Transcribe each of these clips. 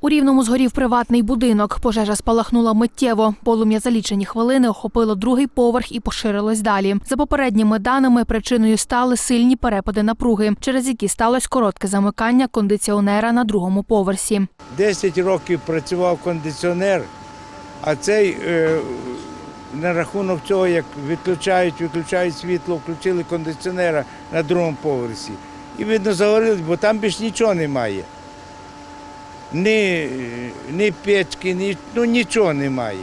У Рівному згорів приватний будинок. Пожежа спалахнула миттєво. Полум'я за лічені хвилини охопило другий поверх і поширилось далі. За попередніми даними, причиною стали сильні перепади напруги, через які сталося коротке замикання кондиціонера на другому поверсі. 10 років працював кондиціонер, а цей е, на рахунок цього, як відключають, виключають світло, включили кондиціонера на другому поверсі. І видно загорілось, бо там більш нічого немає. Ні, ні печки, ні, ну нічого немає.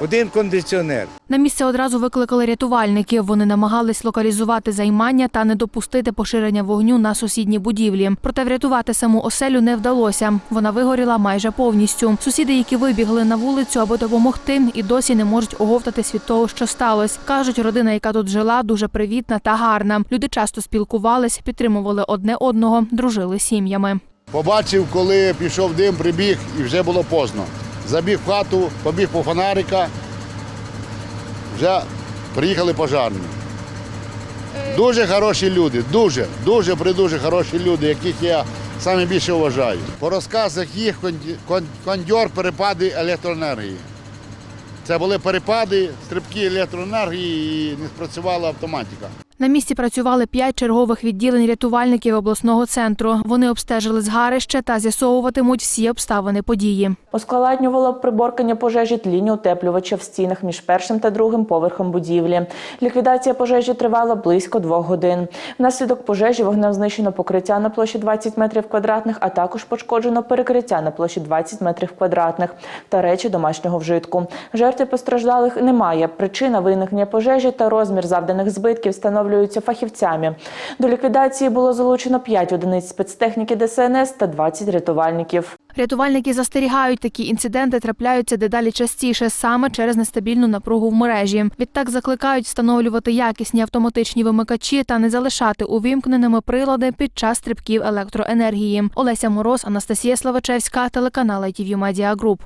Один кондиціонер. На місце одразу викликали рятувальників. Вони намагались локалізувати займання та не допустити поширення вогню на сусідні будівлі. Проте врятувати саму оселю не вдалося. Вона вигоріла майже повністю. Сусіди, які вибігли на вулицю, аби допомогти, і досі не можуть оговтатись від того, що сталося. кажуть, родина, яка тут жила, дуже привітна та гарна. Люди часто спілкувались, підтримували одне одного, дружили сім'ями. Побачив, коли пішов дим, прибіг і вже було поздно. Забіг в хату, побіг по фонарика, вже приїхали пожарні. Дуже хороші люди, дуже, дуже придуже хороші люди, яких я саме більше вважаю. По розказах їх кондьор перепади електроенергії. Це були перепади, стрибки електроенергії і не спрацювала автоматика. На місці працювали п'ять чергових відділень рятувальників обласного центру. Вони обстежили згарище та з'ясовуватимуть всі обставини події. Ускладнювало приборкання пожежі тління утеплювача в стінах між першим та другим поверхом будівлі. Ліквідація пожежі тривала близько двох годин. Внаслідок пожежі вогнем знищено покриття на площі 20 метрів квадратних, а також пошкоджено перекриття на площі 20 метрів квадратних та речі домашнього вжитку. Жертв постраждалих немає. Причина виникнення пожежі та розмір завданих збитків встановлюються фахівцями. До ліквідації було залучено 5 одиниць спецтехніки ДСНС та 20 рятувальників. Рятувальники застерігають, такі інциденти трапляються дедалі частіше саме через нестабільну напругу в мережі. Відтак закликають встановлювати якісні автоматичні вимикачі та не залишати увімкненими прилади під час стрибків електроенергії. Олеся Мороз, Анастасія Славачевська, телеканал ITV Media Group.